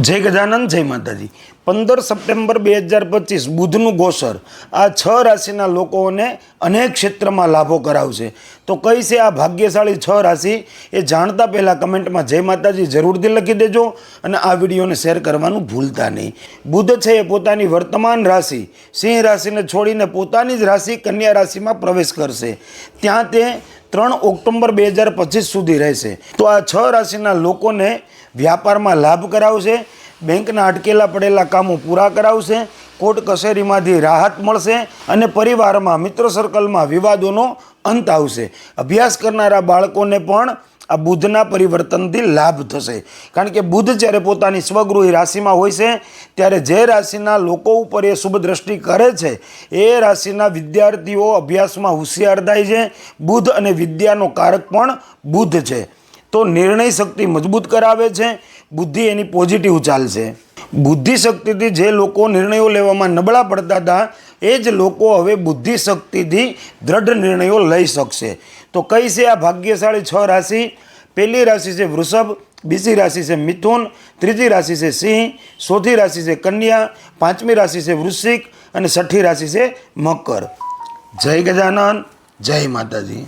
જય ગજાનંદ, જય માતાજી. પંદર સપ્ટેમ્બર બે હજાર પચીસ, બુધનું ગોસર. આ છ રાશિના લોકોને અનેક ક્ષેત્રમાં લાભો કરાવશે. તો કઈ છે આ ભાગ્યશાળી છ રાશિ? એ જાણતા પહેલાં કમેન્ટમાં જય માતાજી જરૂરથી લખી દેજો અને આ વિડીયોને શેર કરવાનું ભૂલતા નહીં. બુધ છે એ પોતાની વર્તમાન રાશિ. સિંહ રાશિને છોડીને પોતાની જ રાશિ કન્યા રાશિમાં પ્રવેશ કરશે. ત્યાં તે ત્રણ ઓક્ટોબર બે હજાર પચીસ સુધી રહેશે. તો આ છ રાશિના લોકોને વ્યાપારમાં લાભ કરાવશે, બેંકના અટકેલા પડેલા કામો પૂરા કરાવશે, કોર્ટ કચેરીમાંથી રાહત મળશે અને પરિવારમાં મિત્ર સર્કલમાં વિવાદોનો અંત આવશે. અભ્યાસ કરનારા બાળકોને પણ આ બુધના પરિવર્તનથી લાભ થશે. કારણ કે બુધ જ્યારે પોતાની સ્વગૃહી રાશિમાં હોય છે, ત્યારે જે રાશિના લોકો ઉપર એ શુભ દ્રષ્ટિ કરે છે, એ રાશિના વિદ્યાર્થીઓ અભ્યાસમાં હોશિયાર થાય છે. બુધ અને વિદ્યાનો કારક પણ બુધ છે. તો નિર્ણય શક્તિ મજબૂત કરાવે છે, બુદ્ધિ એની પોઝિટિવ ચાલશે. બુદ્ધિ શક્તિથી જે લોકો નિર્ણયો લેવામાં નબળા પડતા હતા એ જ લોકો હવે બુદ્ધિ શક્તિથી દ્રઢ નિર્ણયો લઈ શકશે. તો કઈ છે આ ભાગ્યશાળી છ રાશિ? પહેલી રાશિ છે વૃષભ, બીજી રાશિ છે મિથુન, ત્રીજી રાશિ છે સિંહ, ચોથી રાશિ છે કન્યા, પાંચમી રાશિ છે વૃશ્ચિક અને છઠ્ઠી રાશિ છે મકર. જય ગજાનન, જય માતાજી.